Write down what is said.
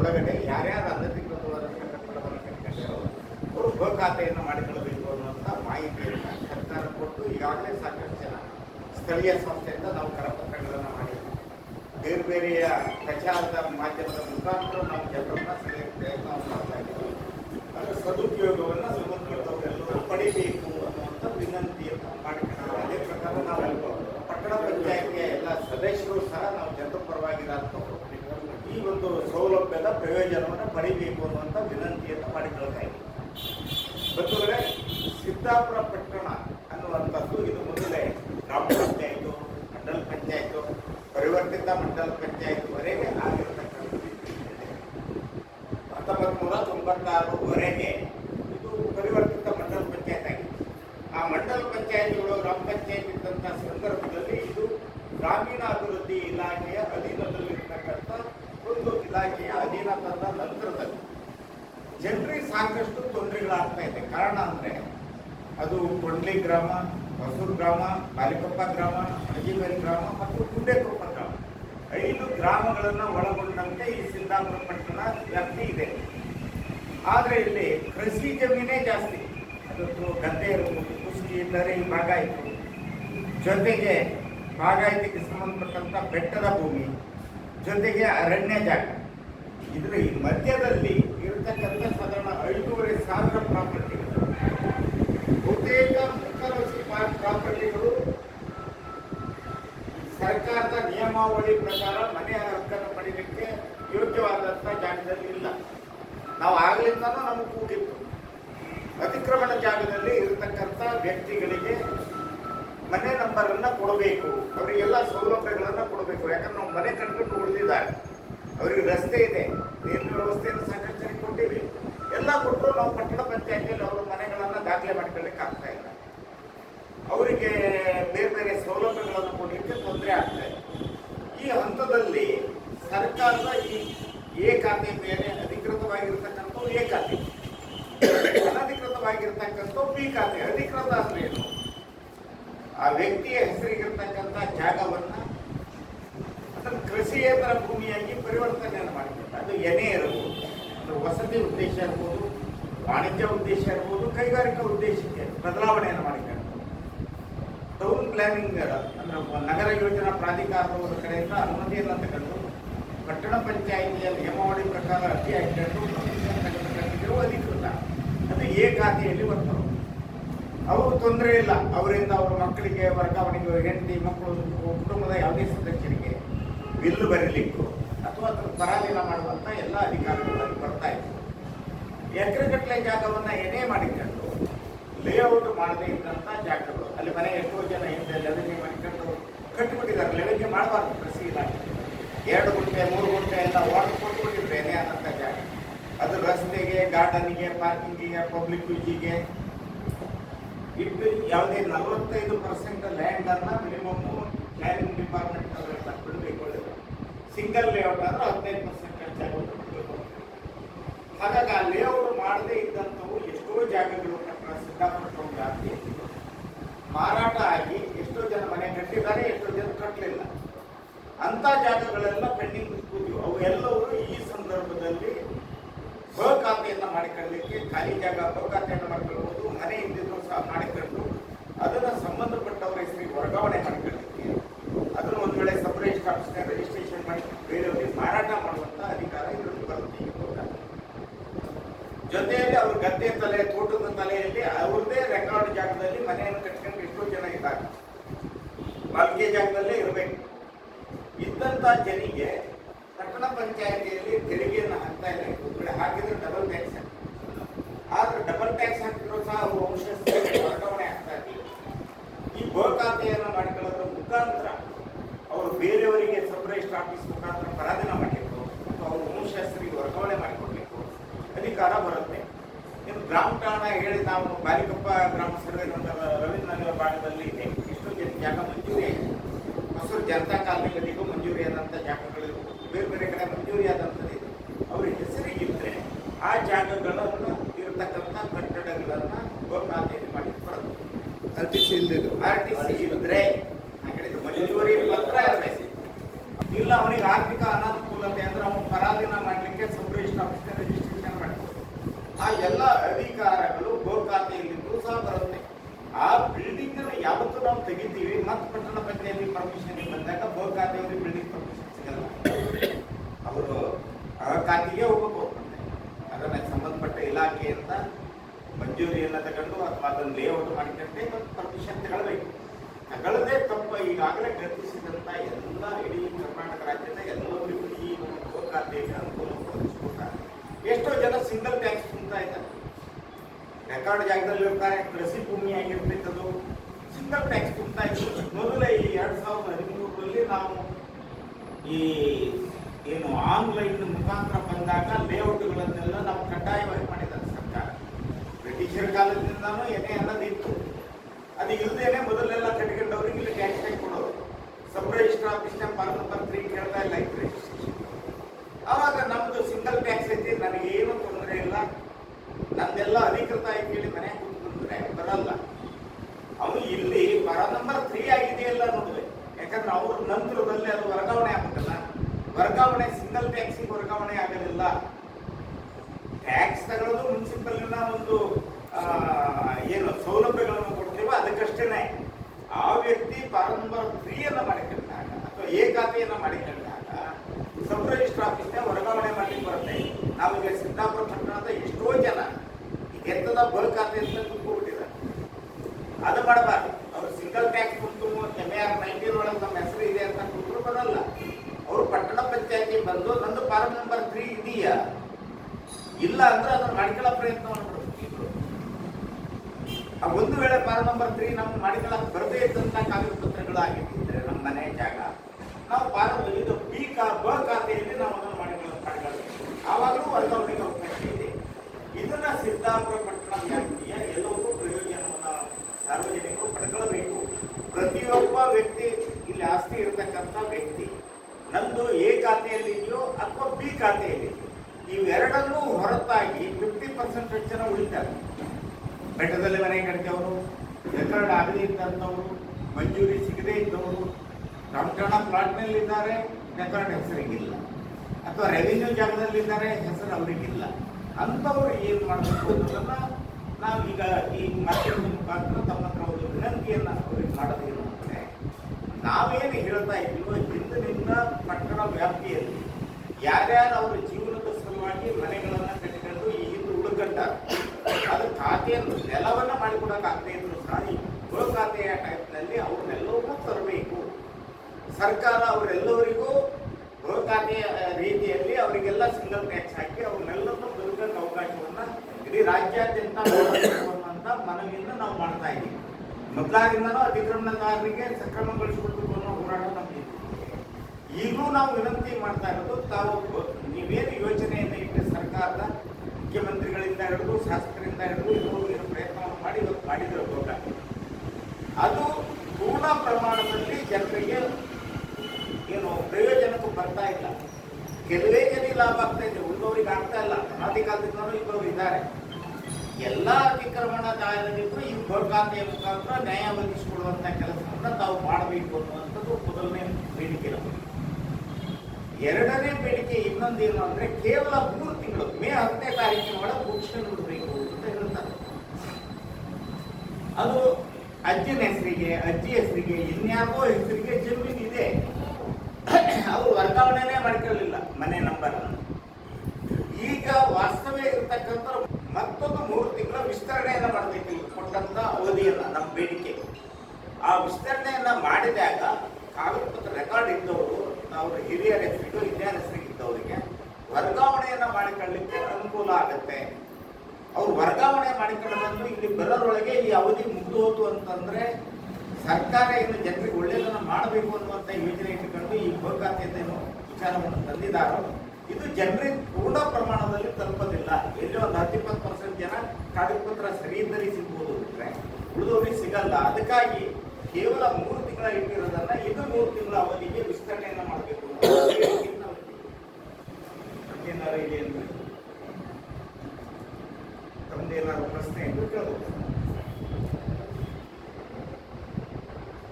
ಒಳಗಡೆ ಯಾರ್ಯಾರು ಅನಧಿಕೃತವಾದಂಥ ಅವರು ಗೋ ಖಾತೆಯನ್ನು ಮಾಡಿಕೊಳ್ಳಬೇಕು ಅನ್ನುವಂಥ ಮಾಹಿತಿಯನ್ನು ಸರ್ಕಾರ ಕೊಟ್ಟು ಈಗಾಗಲೇ ಸಾಕಷ್ಟು ಜನ ಸ್ಥಳೀಯ ಸಂಸ್ಥೆಯಿಂದ ನಾವು ಕರಪತ್ರಗಳನ್ನು ಮಾಡಿ ಬೇರೆ ಬೇರೆಯ ಪ್ರಚಾರದ ಮಾಧ್ಯಮದ ಮುಖಾಂತರ ನಾವು ಜನರನ್ನ ಸೆಳೆಯುವ ಪ್ರಯತ್ನವನ್ನು ಮಾಡ್ತಾ ಇದ್ದೀವಿ. ಅದರ ಸದುಪಯೋಗವನ್ನು ಸಂಬಂಧಪಟ್ಟವರೆಲ್ಲರೂ ಪಡಿಬೇಕು ಅನ್ನುವಂಥ ವಿನಂತಿಯನ್ನು ಮಾಡಿಕೊಂಡು ಅದೇ ಪ್ರಕಾರ ನಾವು ಪಟ್ಟಣ ಪಂಚಾಯತ್ಗೆ ಎಲ್ಲ ಸದಸ್ಯರು ಸಹ ನಾವು ಜನರ ಪರವಾಗಿರೋಂಥವ್ರು ಈ ಒಂದು ಸೌಲಭ್ಯದ ಪ್ರಯೋಜನವನ್ನು ಪಡಿಬೇಕು ಅನ್ನುವಂಥ ವಿನಂತಿಯನ್ನು ಮಾಡಿಕೊಳ್ತಾ ಇದ್ದೀವಿ ಬಂಧುಗಳೇ ಸಿದ್ದಾಪುರ ಪಟ್ಟಣ ಅನ್ನುವಂಥದ್ದು ಇದು ಮೊದಲೇ ಗ್ರಾಮ ಪಂಚಾಯತು, ಮಂಡಲ ಪಂಚಾಯತು, ಪರಿವರ್ತಿತ ಮಂಡಲ ಪಂಚಾಯತ್ವರೆಗೆ ಆಗಿರತಕ್ಕಂಥದ್ದು ಹತ್ತೊಂಬತ್ತು ನೂರ ತೊಂಬತ್ತಾರವರೆಗೆ ಇದು ಪರಿವರ್ತಿತ ಮಂಡಲ ಪಂಚಾಯತ್ ಆಗಿದೆ. ಆ ಮಂಡಲ ಪಂಚಾಯತ್ಗಳು, ಗ್ರಾಮ ಪಂಚಾಯತ್ ಇದ್ದಂಥ ಸಂದರ್ಭದಲ್ಲಿ ಇದು ಗ್ರಾಮೀಣ ಅಭಿವೃದ್ಧಿ ಇಲಾಖೆಯ ಅಧೀನದಲ್ಲಿರ್ತಕ್ಕಂಥ ಒಂದು ಇಲಾಖೆಯ ಅಧೀನ ತಂದ ನಂತರದಲ್ಲಿ. ಜನರಿಗೆ ಸಾಕಷ್ಟು ತೊಂದರೆಗಳಾಗ್ತಾ ಇದೆ. ಕಾರಣ ಅದು ಕೊಂಡ್ಲಿ ಗ್ರಾಮ ಹೊಸೂರು ಗ್ರಾಮ, ಬಾಲಿಕೊಪ್ಪ ಗ್ರಾಮ ಅಣಜಿಬೇರಿ ಗ್ರಾಮ ಮತ್ತು ಗುಂಡೆಕೊಪ್ಪ ಗ್ರಾಮ. ಐದು ಗ್ರಾಮಗಳನ್ನು ಒಳಗೊಂಡಂತೆ ಈ ಸಿದ್ದಾಪುರ ಪಟ್ಟಣ ವ್ಯಾಪ್ತಿ ಇದೆ. ಆದರೆ ಇಲ್ಲಿ ಕೃಷಿ ಜಮೀನೇ ಜಾಸ್ತಿ. ಅದೊಂದು ಗದ್ದೆ ಇರ್ಬೋದು ಕುಸ್ತಿ ಇದ್ದರೆ ಈ ಭಾಗ ಇತ್ತು ಜೊತೆಗೆ ಬಾಗಾಯತಿಗೆ ಸಂಬಂಧಪಟ್ಟಂಥ ಬೆಟ್ಟದ ಭೂಮಿ, ಜೊತೆಗೆ ಅರಣ್ಯ ಜಾಗ. ಇದರ ಈ ಮಧ್ಯದಲ್ಲಿ ಪ್ರಕಾರ ಮನೆ ಹಕ್ಕನ್ನು ಪಡೀಲಿಕ್ಕೆ ಯೋಗ್ಯವಾದಂಥ ಜಾಗದಲ್ಲಿ ಇಲ್ಲ. ನಾವು ಆಗ್ಲಿಂದನೂ ನಮಗೆ ಕೂಗಿತ್ತು. ಅತಿಕ್ರಮಣ ಜಾಗದಲ್ಲಿ ಇರತಕ್ಕಂಥ ವ್ಯಕ್ತಿಗಳಿಗೆ ಮನೆ ನಂಬರನ್ನು ಕೊಡಬೇಕು. ಅವರಿಗೆಲ್ಲ ಸೌಲಭ್ಯಗಳನ್ನು ಕೊಡಬೇಕು. ಯಾಕಂದ್ರೆ ನಾವು ಮನೆ ಕಟ್ಕೊಂಡು ಉಳಿದಿದ್ದಾರೆ. ಅವರಿಗೆ ರಸ್ತೆ ಇದೆ. ನೀರಿನ ವ್ಯವಸ್ಥೆಯನ್ನು ಸಾಕಷ್ಟು ಕೊಟ್ಟಿವೆ. ಎಲ್ಲ ಕೊಟ್ಟರು ನಾವು ಪಟ್ಟಣ ಪಂಚಾಯತಿಯಲ್ಲಿ ಅವರ ಮನೆಗಳನ್ನು ದಾಖಲೆ ಮಾಡ್ಕೊಳ್ಳಿಕ್ಕೆ ಆಗ್ತಾ ಇಲ್ಲ. ಅವರಿಗೆ ಬೇರೆ ಬೇರೆ ಸೌಲಭ್ಯಗಳನ್ನು ಕೊಡಲಿಕ್ಕೆ ತೊಂದರೆ ಆಗ್ತಾ ಇದೆ ಈ ಹಂತದಲ್ಲಿ ಸರ್ಕಾರದ ಈ ಎ ಖಾತೆ ಮೇಲೆ ಅಧಿಕೃತವಾಗಿರ್ತಕ್ಕಂಥವು ಎ ಖಾತೆ ಅನಧಿಕೃತವಾಗಿರ್ತಕ್ಕಂಥವು ಬಿ ಖಾತೆ ಅಧಿಕೃತ ಅಂದ್ರೆ ಏನು ಆ ವ್ಯಕ್ತಿಯ ಹೆಸರಿಗಿರ್ತಕ್ಕಂಥ ಜಾಗವನ್ನ ಅದನ್ನು ಕೃಷಿಯೇತರ ಭೂಮಿಯಾಗಿ ಪರಿವರ್ತನೆಯನ್ನು ಮಾಡಿಕೊಂಡು ಅದು ಎನೆ ಇರಬಹುದು ಅಂದ್ರೆ ವಸತಿ ಉದ್ದೇಶ ಇರ್ಬೋದು, ವಾಣಿಜ್ಯ ಉದ್ದೇಶ ಇರ್ಬೋದು, ಕೈಗಾರಿಕಾ ಉದ್ದೇಶಕ್ಕೆ ಬದಲಾವಣೆಯನ್ನು ಮಾಡಿಕೊಂಡು ಟೌನ್ ಪ್ಲಾನಿಂಗ್ ಅಂದ್ರೆ ನಗರ ಯೋಜನಾ ಪ್ರಾಧಿಕಾರದ ಕಡೆಯಿಂದ ಅನುಮತಿಯನ್ನು ತಗೊಂಡು ಪಟ್ಟಣ ಪಂಚಾಯಿತಿಯ ನಿಯಮಾವಳಿ ಪ್ರಕಾರ ಅರ್ಜಿ ಹಾಕಿಕೊಂಡು ತೆಗೆದುಕೊಂಡಿರುವ ಅಧಿಕೃತ. ಅದು ಎ ಖಾತೆಯಲ್ಲಿ ಅವರು ತೊಂದರೆ ಇಲ್ಲ. ಅವರಿಂದ ಅವರ ಮಕ್ಕಳಿಗೆ, ವರ್ಗಾವಣೆಗೆ, ಹೆಂಡತಿ, ಮಕ್ಕಳು, ಕುಟುಂಬದ ಯಾವುದೇ ಸದಸ್ಯರಿಗೆ ಬಿಲ್ಲು ಬರೀಲಿಕ್ಕೂ ಅಥವಾ ಅದರ ಪರಾಧೀನ ಮಾಡುವಂಥ ಎಲ್ಲ ಅಧಿಕಾರಿಗಳು ಅಲ್ಲಿ ಬರ್ತಾ ಇತ್ತು ಎಕರೆಗಟ್ಟಲೆ ಜಾಗವನ್ನು ಏನೇ ಮಾಡಿಕೊಂಡು ಲೇಔಟ್ ಮಾಡದೇ ಇದ್ದಂಥ ಜಾಗಗಳು. ಅಲ್ಲಿ ಮನೆ ಎಷ್ಟೋ ಜನ ಹಿಂದೆ ಲೆವೆನ್ಗೆ ಮಾಡಿಕೊಂಡು ಕಟ್ಟಿಬಿಟ್ಟಿದ್ದಾರೆ. ಲೆವೆನ್ಗೆ ಮಾಡಬಾರ್ದು. ಕೃಷಿ ಇಲಾಖೆ. ಎರಡು ಗುಂಟೆ, ಮೂರು ಗುಂಟೆ ಎಲ್ಲ ವಾಟರ್ ಕೊಟ್ಬಿಟ್ಟಿದ್ರೆ ಆದಂಥ ಜಾಗ. ಅದು ರಸ್ತೆಗೆ, ಗಾರ್ಡನ್ಗೆ ಪಾರ್ಕಿಂಗಿಗೆ ಪಬ್ಲಿಕ್ ಯೂಸಿಗೆ ಇಟ್ಟು ಯಾವುದೇ ನಲವತ್ತೈದು ಪರ್ಸೆಂಟ್ ಲ್ಯಾಂಡನ್ನು ಮಿನಿಮಮ್ ಪ್ಲಾನಿಂಗ್ ಡಿಪಾರ್ಟ್ಮೆಂಟ್ ಬಿಡಬೇಕು ಸಿಂಗಲ್ ಲೇಔಟ್ ಆದ್ರೆ ಹದಿನೈದು ಪರ್ಸೆಂಟ್ ಜಾಗವನ್ನು ಬಿಡಬೇಕು ಹಾಗಾಗಿ ಆ ಲೇಔಟ್ ಮಾಡದೇ ಇದ್ದಂಥವು ಎಷ್ಟೋ ಜಾಗಗಳು ಕಟ್ಟಡ ಸಿದ್ದಾಪುರ ವ್ಯಾಪ್ತಿ ಮಾರಾಟ ಆಗಿ ಎಷ್ಟೋ ಜನ ಮನೆ ಕಟ್ಟಿದ್ದಾರೆ ಎಷ್ಟೋ ಜನ ಕಟ್ಟಲಿಲ್ಲ ಅಂತ ಜಾಗಗಳೆಲ್ಲ ಪೆಂಡಿಂಗ್ ಕೂತಿವೆ ಅವು ಎಲ್ಲವರು ಈ ಸಂದರ್ಭದಲ್ಲಿ ಬ ಖಾತೆಯನ್ನು ಮಾಡಿಕೊಳ್ಳಲಿಕ್ಕೆ, ಖಾಲಿ ಜಾಗ ಬ ಖಾತೆಯನ್ನು ಮಾಡಿಕೊಳ್ಳಬಹುದು ಮನೆ ಇದ್ದಿದ್ರು ಸಹ ಮಾಡಿಕೊಂಡು ಅದನ್ನು ಸಂಬಂಧಪಟ್ಟವರ ಹೆಸರಿಗೆ ವರ್ಗಾವಣೆ ಮಾಡಿಕೊಳ್ಳಲಿಕ್ಕೆ. ಅದನ್ನು ಒಂದು ವೇಳೆ ಸಪರೇಟ್ ಆಫೀಸ್ನ ರಿಜಿಸ್ಟ್ರೇಷನ್ ಮಾಡಿ ಬೇರೆಯವರಿಗೆ ಮಾರಾಟ ಮಾಡುವಂಥ ಅಧಿಕಾರ ಇದರಲ್ಲಿ ಬರುತ್ತೆ ಜೊತೆಯಲ್ಲಿ ಅವ್ರ ಗದ್ದೆ ತಲೆ, ತೋಟದ ತಲೆಯಲ್ಲಿ ಅವ್ರದ್ದೇ ರೆಕಾರ್ಡ್ ಜಾಗದಲ್ಲಿ ಮನೆಯನ್ನು ಕಟ್ಕೊಂಡು ಎಷ್ಟೋ ಜನ ಇದ್ದಾರೆ. ಬಾಲ್ಕೆ ಜಾಗದಲ್ಲೇ ಇರಬೇಕು. ಇದ್ದಂಥ ಜನಿಗೆ ಪಟ್ಟಣ ಪಂಚಾಯತಿಯಲ್ಲಿ ತೆರಿಗೆಯನ್ನು ಹಾಕ್ತಾ ಇಲ್ಲ ಒಂದು ಹಾಕಿದ್ರೆ ಡಬಲ್ ಟ್ಯಾಕ್ಸ್ ಆದ್ರೆ ಡಬಲ್ ಟ್ಯಾಕ್ಸ್ ಹಾಕಿದ್ರು ಸಹ ಅವರು ವಂಶಸ್ಥರಿಗೆ ವರ್ಗಾವಣೆ ಆಗ್ತಾ ಇದ್ದೀವಿ ಈ ಗೋಖಾತೆಯನ್ನು ಮಾಡಿಕೊಳ್ಳೋದ್ರ ಮುಖಾಂತರ ಅವರು ಬೇರೆಯವರಿಗೆ ಸಬ್ ಆಫೀಸ್ ಮುಖಾಂತರ ಪರಾಧೀನ ಮಾಡಬೇಕು ಅಥವಾ ಅವರು ವಂಶಸ್ಥರಿಗೆ ವರ್ಗಾವಣೆ ಮಾಡಿಕೊಡ್ಬೇಕು ಅಧಿಕಾರ ಬರುತ್ತೆ. ನಿಮ್ಮ ಗ್ರಾಮ ಠಾಣ ಹೇಳಿ ನಾವು ಬಾಲಿಕಪ್ಪ ಗ್ರಾಮ ಸರ್ವೆ ನಂತರ ರವೀಂದ್ರನಗರ ಭಾಗದಲ್ಲಿ ಇದೆ ಇಷ್ಟು ಜನ ಜಾಗ ಮಂಜೂರಿ ಹೊಸೂರು ಜನತಾ ಕಾಲನಿಗಳಿಗೂ ಮಂಜೂರಿ ಆದಂಥ ಜಾಗಗಳು ಬೇರೆ ಬೇರೆ ಕಡೆ ಮಂಜೂರಿ ಆದಂಥದ್ದು ಇದೆ ಅವ್ರ ಹೆಸರಿಗಿದ್ರೆ ಆ ಜಾಗಗಳನ್ನು ಇರತಕ್ಕಂಥ ಕಟ್ಟಡಗಳನ್ನು ಗೋಖಾತೆಯಲ್ಲಿ ಮಾಡಿ ಬರುತ್ತೆ ಆರ್ ಟಿ ಸಿ ಇಲ್ದಿದ್ರು ಆರ್ ಟಿ ಸಿ ಇದ್ರೆ ನಾ ಹೇಳಿದ್ದು ಮಂಜೂರಿ ಪತ್ರ ಇರಬೇಕು ಇಲ್ಲ, ಅವನಿಗೆ ಆರ್ಥಿಕ ಅನಾನುಕೂಲತೆ ಅಂದ್ರೆ ಅವನು ಪರಾಧೀನ ಮಾಡಲಿಕ್ಕೆ ಸಬ್ರಿ ಎಲ್ಲ ಅಧಿಕಾರಗಳು ಗೋ ಖಾತೆಯಲ್ಲಿದ್ದು ಸಹ ಬರುತ್ತೆ. ಆ ಬಿಲ್ಡಿಂಗ್ ಯಾವತ್ತೂ ನಾವು ತೆಗಿತೀವಿ ಮತ್ತೆ ಪಟ್ಟಣ ಪಂಚಾಯತಿ ಪರ್ಮಿಷನ್ ಬಂದಾಗ ಗೋ ಖಾತೆಯವರಿಗೆ ಬಿಲ್ಡಿಂಗ್ ಪರ್ಮಿಷನ್ ಸಿಗಲ್ಲ. ಅವರು ಆ ಖಾತೆಗೆ ಹೋಗ್ಬೇಕು. ಅದನ್ನ ಸಂಬಂಧಪಟ್ಟ ಇಲಾಖೆಯಿಂದ ಮಂಜೂರಿಯನ್ನು ತಗೊಂಡು ಅಥವಾ ಅದನ್ನು ಲೇಔಟ್ ಮಾಡಿಕೊಂಡೆ ಮತ್ತು ಪರ್ಮಿಷನ್ ತಗೊಳ್ಬೇಕು. ತಗೊಳ್ಳದೆ ತಪ್ಪ, ಈಗಾಗಲೇ ಗತಿಸಿದಂತ ಎಲ್ಲ ಇಡೀ ಕರ್ನಾಟಕ ರಾಜ್ಯದ ಎಲ್ಲರಿಗೂ ಈ ಒಂದು ಗೋ ಖಾತೆಗೆ ಅನುಕೂಲ ಒದಗಿಸ್ಕೊಡ್ತಾರೆ ಎಷ್ಟೋ ಜನ ಸಿಂಗಲ್ ಟ್ಯಾಕ್ಸ್ ತುಂಬ್ತಾ ಇದ್ದಾರೆ. ರೆಕಾರ್ಡ್ ಜಾಗದಲ್ಲಿ ಇರ್ತಾರೆ, ಕೃಷಿ ಭೂಮಿ ಆಗಿರ್ತೈತದು ಸಿಂಗಲ್ ಟ್ಯಾಕ್ಸ್ ತುಂಬ್ತಾ ಇತ್ತು ಮೊದಲ ಈ ಎರಡು ಸಾವಿರದ ಹದಿಮೂರರಲ್ಲಿ ನಾವು ಈ ಏನು ಆನ್ಲೈನ್ ಮುಖಾಂತರ ಬಂದಾಗ ಲೇಔಟ್ಗಳನ್ನೆಲ್ಲ ನಾವು ಕಡ್ಡಾಯವಾಗಿ ಮಾಡಿದ್ದಾರೆ ಸರ್ಕಾರ. ಬ್ರಿಟಿಷರ ಕಾಲದಿಂದನೂ ಎನೆ ಅನ್ನೋದು ಇತ್ತು ಅದು ಇಲ್ಲದೇನೆ ಮೊದಲೆಲ್ಲ ಇಲ್ಲಿ ಟ್ಯಾಕ್ಸ್ ಕೊಡೋರು ಸಬ್ ರಿಜಿಸ್ಟರ್ ಆಫೀಸ್ನ ಪಾಲ್ ನಂಬರ್ ತ್ರೀ ಕೇಳ್ತಾ ಇಲ್ಲ ಇತ್ತು ಅವಾಗ ನಮ್ದು ಸಿಂಗಲ್ ಟ್ಯಾಕ್ಸ್ ಐತಿ, ನನಗೇನು ತೊಂದರೆ ಇಲ್ಲ. ನಂದೆಲ್ಲ ಅಧಿಕೃತ ಐತಿ ಹೇಳಿ ಮನೆ ಕೂತ್ಕೊಂಡ್ರೆ ಬರಲ್ಲ. ಅವನು ಇಲ್ಲಿ ಬರ ನಂಬರ್ ತ್ರೀ ಆಗಿದೆಯಲ್ಲ ನೋಡಿದೆ. ಯಾಕಂದ್ರೆ ಅವ್ರ ನಂತರದಲ್ಲಿ ಅದು ವರ್ಗಾವಣೆ ಆಗುತ್ತಲ್ಲ. ವರ್ಗಾವಣೆ ಸಿಂಗಲ್ ಟ್ಯಾಕ್ಸಿಗೆ ವರ್ಗಾವಣೆ ಆಗಲಿಲ್ಲ. ಟ್ಯಾಕ್ಸ್ ತಗೊಳ್ಳೋದು ಮುನ್ಸಿಪಲ್ನ ಒಂದು ಏನು ಸೌಲಭ್ಯಗಳನ್ನು ಕೊಡ್ತೀವೋ ಅದಕ್ಕಷ್ಟೇನೆ. ಆ ವ್ಯಕ್ತಿ ಪಾರ ನಂಬರ್ ಮಾಡಿಕೊಂಡಾಗ ಅಥವಾ ಎ ಖಾತೆಯನ್ನು ಮಾಡಿಕೊಂಡಾಗ ಸಬ್ ರಿಜಿಸ್ಟರ್ ಆಫೀಸ್ನ ವರ್ಗಾವಣೆ ಮಾಡ್ಲಿಕ್ಕೆ ಬರುತ್ತೆ. ನಾವೀಗ ಸಿದ್ದಾಪುರ ಪಟ್ಟಣದ ಎಷ್ಟೋ ಜನ ಈ ಎತ್ತದ ಬ ಖಾತೆ ಅಂತ ತುಂಬಿಬಿಟ್ಟಿದ್ದಾರೆ ಅದು ಮಾಡಬಾರ್ದು ಅವ್ರು ಸಿಂಗಲ್ ಟ್ಯಾಕ್ಸ್ ಕೊಟ್ಟು ಎಂ ಆರ್ ನೈನ್ಟೀನ್ ಒಳಗೆ ನಮ್ಮ ಹೆಸರು ಇದೆ ಅಂತ ಕೊಟ್ಟರು ಬರಲ್ಲ ಅವರು ಪಟ್ಟಣ ಪಂಚಾಯತಿ ಬಂದು ನಂದು ಪಾರ ನಂಬರ್ ತ್ರೀ ಇದೆಯಾ ಇಲ್ಲ ಅಂದ್ರೆ ಅದನ್ನ ಮಾಡ್ಕೊಳ್ಳೋ ಪ್ರಯತ್ನ ಮಾಡ್ಬಿಡ್ಬೇಕು ಇಬ್ರು. ಆ ಒಂದು ವೇಳೆ ಪಾರ ನಂಬರ್ ತ್ರೀ ನಮ್ಗೆ ಮಾಡಿಕೊಳ್ಳಕ್ಕೆ ಬರದೇ ಇದ್ದಂತ ಕಾಗದ ಪತ್ರಗಳಾಗಿದ್ದರೆ ನಮ್ಮ ಮನೆ ಜಾಗ, ನಾವು ಪಾರ ಇದು ಬಿ ಕಾ, ಬ ಖಾತೆಯಲ್ಲಿ ನಾವು ಅದನ್ನು ಮಾಡಿಕೊಳ್ಳೋದು ಮಾಡಿಕೊಳ್ಳಬೇಕು ಆವಾಗಲೂ ವರ್ಗಾವಣೆಗೆ ಅವಕಾಶ ಇದೆ. ಇದನ್ನ ಸಿದ್ದಾಪುರ ಪಟ್ಟಣ ವ್ಯಾಪ್ತಿಯ ಎಲ್ಲವೂ ಪ್ರಯೋಜನವನ್ನ ಸಾರ್ವಜನಿಕರು ಪಡ್ಕೊಳ್ಬೇಕು. ಪ್ರತಿಯೊಬ್ಬ ವ್ಯಕ್ತಿ ಇಲ್ಲಿ ಆಸ್ತಿ ಇರತಕ್ಕಂಥ ವ್ಯಕ್ತಿ, ನಂದು ಎ ಖಾತೆಯಲ್ಲಿದೆಯೋ ಅಥವಾ ಬಿ ಖಾತೆಯಲ್ಲಿ ಇವೆರಡನ್ನೂ ಹೊರತಾಗಿ ಫಿಫ್ಟಿ ಪರ್ಸೆಂಟ್ ಜನ ಉಳಿತಾರೆ ಬೆಟ್ಟದಲ್ಲಿ ಮನೆ ಕಟ್ಟಿದವರು ರೆಕಾರ್ಡ್ ಆಗದೇ ಇದ್ದಂಥವ್ರು, ಮಂಜೂರಿ ಸಿಗದೇ ಇದ್ದವರು ಟಮಟಣ ಪ್ಲಾಟ್ನಲ್ಲಿ ಇದ್ದಾರೆ ರೆಕಾರ್ಡ್ ಹೆಸರಿಗಿಲ್ಲ. ಅಥವಾ ರೆವಿನ್ಯೂ ಜಾಗದಲ್ಲಿದ್ದಾರೆ, ಹೆಸರು ಅವರಿಗಿಲ್ಲ. ಅಂಥವ್ರು ಏನು ಮಾಡಬೇಕು ನಾವು ನಾವೀಗ ಈ ಮಾಧ್ಯಮದ ಮುಖಾಂತರ ತಮ್ಮ ಹತ್ರ ಒಂದು ವಿನಂತಿಯನ್ನು ಅವ್ರಿಗೆ ಮಾಡೋದೇನು ಅಂದರೆ, ನಾವೇನು ಹೇಳ್ತಾ ಇದ್ದೀವೋ ಹಿಂದಿನಿಂದ ಪಟ್ಟಣ ವ್ಯಾಪ್ತಿಯಲ್ಲಿ ಯಾರ್ಯಾರು ಅವರ ಜೀವನದ ಸಲುವಾಗಿ ಮನೆಗಳನ್ನು ಕಟ್ಟಿಕೊಂಡು ಈ ಹಿಂದೆ ಉಳ್ಕೊಂಡಾರ ಅದು ಖಾತೆಯನ್ನು ನೆಲವನ್ನ ಮಾಡಿಕೊಡಕ್ಕಾಗದೇ ಇದ್ರು ಈ ಗೃಹ ಖಾತೆಯ ಟೈಪ್ನಲ್ಲಿ ಅವ್ರನ್ನೆಲ್ಲವೂ ತರಬೇಕು. ಸರ್ಕಾರ ಅವರೆಲ್ಲರಿಗೂ ಗೃಹ ಖಾತೆಯ ರೀತಿಯಲ್ಲಿ ಅವರಿಗೆಲ್ಲ ಸಿಂಗಲ್ ಟ್ಯಾಕ್ಸ್ ಹಾಕಿ ಅವ್ರನ್ನೆಲ್ಲರನ್ನೂ ಬದುಕಕ್ಕೆ ಅವಕಾಶವನ್ನ ಇಡೀ ರಾಜ್ಯಾದ್ಯಂತ ಅನ್ನುವಂತ ಮನವಿಯನ್ನು ನಾವು ಮಾಡ್ತಾ ಇದ್ದೀವಿ. ಮೊದಲಾಗಿಂದನೂ ಅತಿಕ್ರಮಣಕಾರರಿಗೆ ಸಕ್ರಮಗೊಳಿಸಿಕೊಡ್ಬೇಕು ಅನ್ನೋ ಹೋರಾಟ ನಮಗೆ ಈಗಲೂ ನಾವು ವಿನಂತಿ ಮಾಡ್ತಾ ಇರೋದು ತಾವು ನೀವೇನು ಯೋಜನೆಯನ್ನು ಇಟ್ಟು ಸರ್ಕಾರದ ಮುಖ್ಯಮಂತ್ರಿಗಳಿಂದ ಹಿಡಿದು ಶಾಸಕರಿಂದ ಹಿಡಿದು ಇರುವವರೆಗಿನ ಪ್ರಯತ್ನವನ್ನು ಮಾಡಿ ಇವತ್ತು ಮಾಡಿದ್ರು ಹೋಗ ಅದು ಪೂರ್ಣ ಪ್ರಮಾಣದಲ್ಲಿ ಜನರಿಗೆ ಏನು ಪ್ರಯೋಜನಕ್ಕೂ ಬರ್ತಾ ಇಲ್ಲ. ಕೆಲವೇ ಜನ ಲಾಭ ಆಗ್ತಾ ಇದೆ, ಉಳಿದವರಿಗೆ ಆಗ್ತಾ ಇಲ್ಲ. ಕಾಲದಿಂದಲೂ ಇಬ್ಬರು ಇದ್ದಾರೆ. ಎಲ್ಲ ಅತಿಕ್ರಮಣದಾರರಿಗೂ ಈ ಖಾತೆಯ ಮುಖಾಂತರ ನ್ಯಾಯ ಒದಗಿಸಿಕೊಡುವಂತ ಕೆಲಸವನ್ನು ತಾವು ಮಾಡಬೇಕು ಅನ್ನುವಂಥದ್ದು ಮೊದಲನೇ ಬೇಡಿಕೆ ಎರಡನೇ ಬೇಡಿಕೆ ಇನ್ನೊಂದೇನು ಅಂದ್ರೆ ಕೇವಲ ಮೂರು ತಿಂಗಳು, ಮೇ ಹತ್ತನೇ ತಾರೀಕಿನ ಒಳಗೆ ಮುಗಿಸ್ಕೊಂಡು ಬಿಡಬೇಕು. ಅದು ಅಜ್ಜನ ಹೆಸರಿಗೆ, ಅಜ್ಜಿ ಹೆಸರಿಗೆ, ಇನ್ಯಾಕೋ ಹೆಸರಿಗೆ ಜಮೀನು ಇದೆ ಅವರು ವರ್ಗಾವಣೆನೇ ಮಾಡ್ಕೊಳ್ಳಿಲ್ಲ, ಮನೆ ನಂಬರ್ ಈಗ ವಾಸ್ತವ್ಯ ಇರತಕ್ಕಂಥ ಮತ್ತೊಂದು ಮೂರು ತಿಂಗಳ ವಿಸ್ತರಣೆಯನ್ನು ಮಾಡಬೇಕು ಕೊಟ್ಟಂತ ಅವಧಿಯನ್ನ ನಮ್ಮ ಬೇಡಿಕೆ. ಆ ವಿಸ್ತರಣೆಯನ್ನ ಮಾಡಿದಾಗ ಕಾಗದ ಪತ್ರ ರೆಕಾರ್ಡ್ ಇದ್ದವರು, ಅವ್ರ ಹಿರಿಯರ ಹೆಸರಿಗೂ ಇನ್ಯಾರ ಹೆಸರಿಗೆ ಇದ್ದವರಿಗೆ ವರ್ಗಾವಣೆಯನ್ನ ಮಾಡಿಕೊಳ್ಳಿಕ್ಕೆ ಅನುಕೂಲ ಆಗುತ್ತೆ. ಅವ್ರು ವರ್ಗಾವಣೆ ಮಾಡಿಕೊಂಡು ಇಲ್ಲಿ ಬರೋದ್ರೊಳಗೆ ಈ ಅವಧಿ ಮುಗಿದು ಹೋತು ಅಂತಂದ್ರೆ ಸರ್ಕಾರ ಏನು ಜನರಿಗೆ ಒಳ್ಳೆಯದನ್ನ ಮಾಡಬೇಕು ಅನ್ನುವಂಥ ಯೋಜನೆ ಇಟ್ಟುಕೊಂಡು ಈ ಗೋಖಾತೆಯನ್ನು ವಿಚಾರವನ್ನು ತಂದಿದ್ದಾರೋ. ಇದು ಜನರಿಗೆ ಪೂರ್ಣ ಪ್ರಮಾಣದಲ್ಲಿ ತಲುಪೋದಿಲ್ಲ. ಎಲ್ಲಿ ಒಂದು ಹತ್ತಿಪ್ಪತ್ತು ಪರ್ಸೆಂಟ್ ಜನ ಕಾಗದ ಪತ್ರ ಸರಿ ಇದ್ದಲ್ಲಿ ಸಿಗ್ಬೋದು ಅಂದ್ರೆ ಉಳಿದವರಿಗೆ ಸಿಗಲ್ಲ. ಅದಕ್ಕಾಗಿ ಕೇವಲ ಮೂರು ತಿಂಗಳ ಇಟ್ಟಿರೋದನ್ನ ಇದು ಮೂರು ತಿಂಗಳ ಅವಧಿಗೆ